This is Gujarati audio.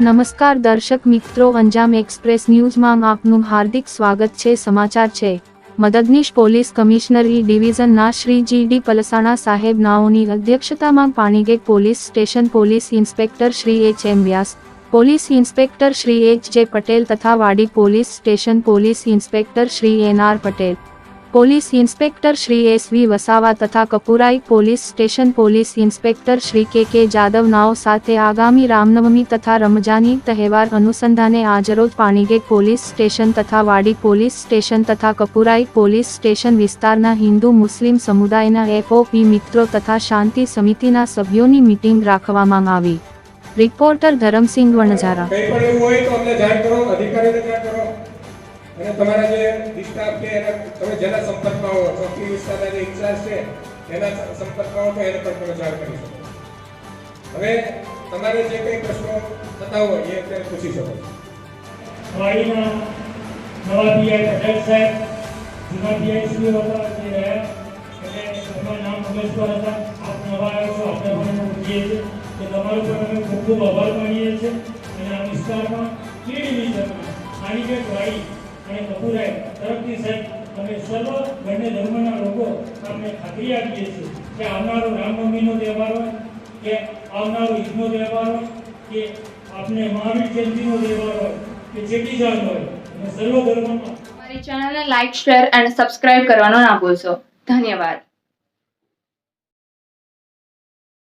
નમસ્કાર દર્શક મિત્રો, અંજામ એક્સપ્રેસ ન્યૂઝમાં આપનું હાર્દિક સ્વાગત છે, સમાચાર છે. મદદનીશ પોલીસ કમિશનર ડિવિઝનના શ્રી જી ડી પલસાણા સાહેબ નાઓની અધ્યક્ષતામાં Panigate police station police inspector Shri H M Vyas, police inspector Shri H J Patel તથા Wadi police station police inspector Shri N R Patel police inspector Shri S V Vasava તથા Kapurai police station police inspector Shri K K Jadhav નાઓ સાથે આગામી રામનવમી તથા રમજાની તહેવાર અનુસંધાને આજરોજ પાણીગેટ પોલીસ સ્ટેશન તથા વાડી પોલીસ સ્ટેશન તથા કપુરાઈ પોલીસ સ્ટેશન વિસ્તારના હિન્દુ મુસ્લિમ સમુદાયના એફઓપી મિત્રો તથા શાંતિ સમિતિના સભ્યોની મિટિંગ રાખવામાં આવી. રિપોર્ટર ધરમસિંહ વણઝારા. અને તમારા જે સ્ટાફ છે, એના તમે જેના સંપર્કમાં હો ચોકી વિસ્તારના જે ઇન્ચાર્જ છે, એના સંપર્કમાં હો તો એને પણ તમે જાણ કરી શકો. હવે તમારે જે કંઈ પ્રશ્નો થતા હોય, એ અત્યારે પૂછી શકો. છો વાડીના નવા પીઆઈ પટેલ સાહેબ, જૂના પીઆઈ શ્રી હતા, જે રહ્યા. એટલે તમારું નામ હમેશભાઈ હતા. આપ નવા આવ્યો છો, આપણે પણ એમને પૂછીએ છીએ. કે તમારો પણ અમે ખૂબ ખૂબ આભાર માનીએ છીએ. અને આ વિસ્તારમાં કે ડિવિઝનમાં આનીગેટ વાડી અને કપૂરાય તરફથી સાહેબ, અમે સર્વ બંને ધર્મના લોકો અમને ખાતરી આપીએ છીએ કે આવનારો રામનવમીનો તહેવાર હોય, કે આવનારો ઈદનો તહેવાર હોય, કે આપણે મહાવીર જયંતિનો તહેવાર હોય, કે ચેટીચાંદ હોય, અને સર્વ ધર્મમાં અમારી ચેનલને લાઈક શેર અને સબસ્ક્રાઇબ કરવાનો ના ભૂલશો. ધન્યવાદ.